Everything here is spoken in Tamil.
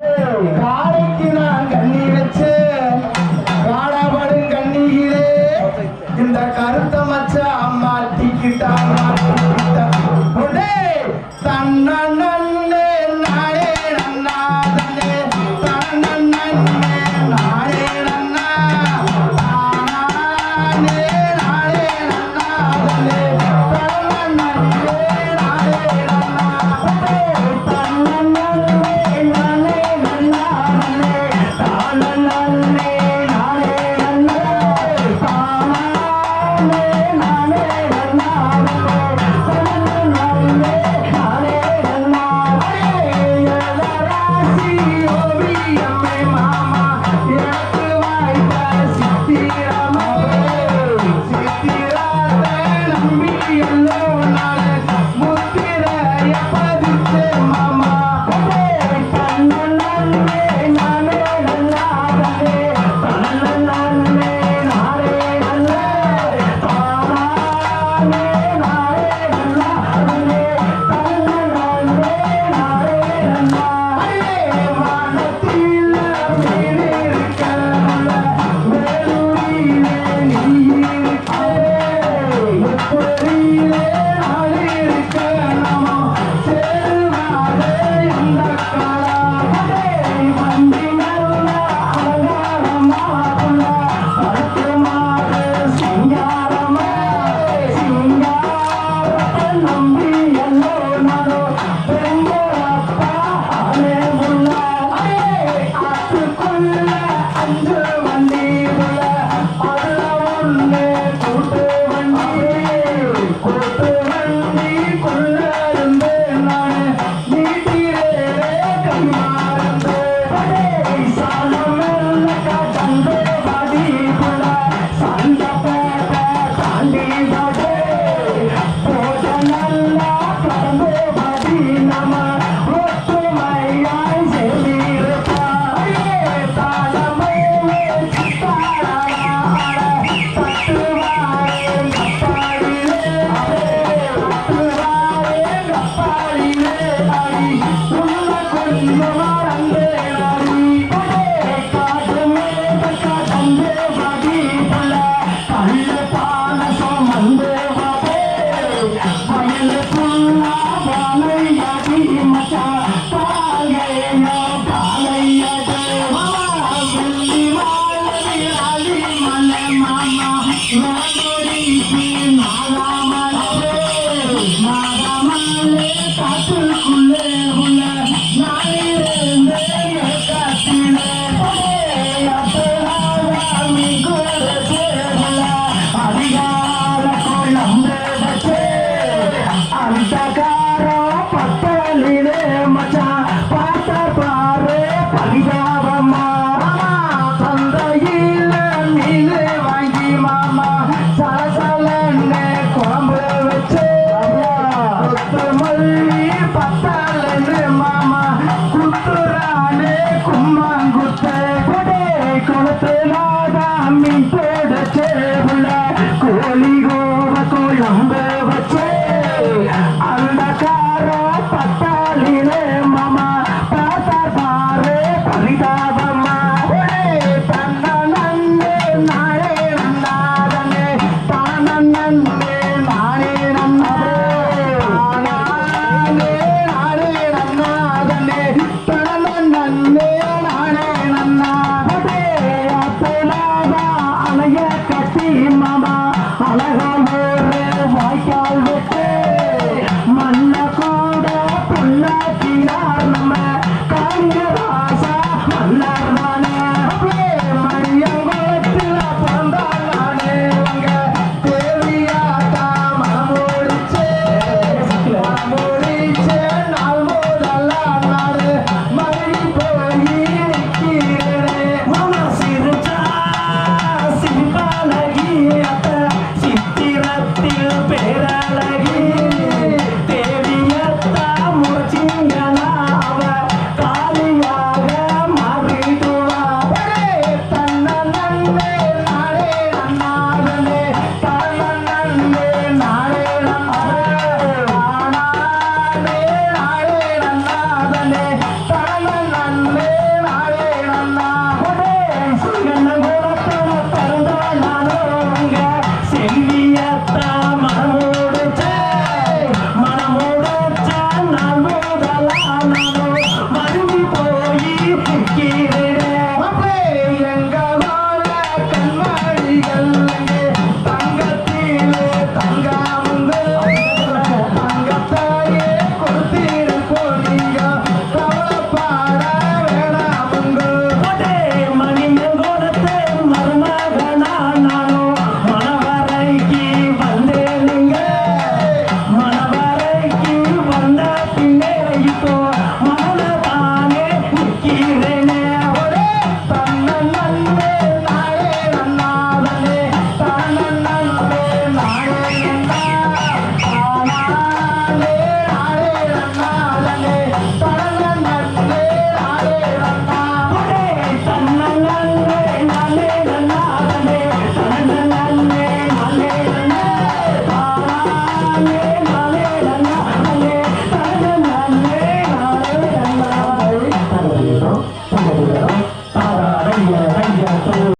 காலைக்கு நான் கண்ணி வச்சு காடப்படும் கண்ணிகளே இந்த கருத்த மச்ச அம்மா டிக்கிட்டாங்க தன்னே 안 들어. আমি Thank.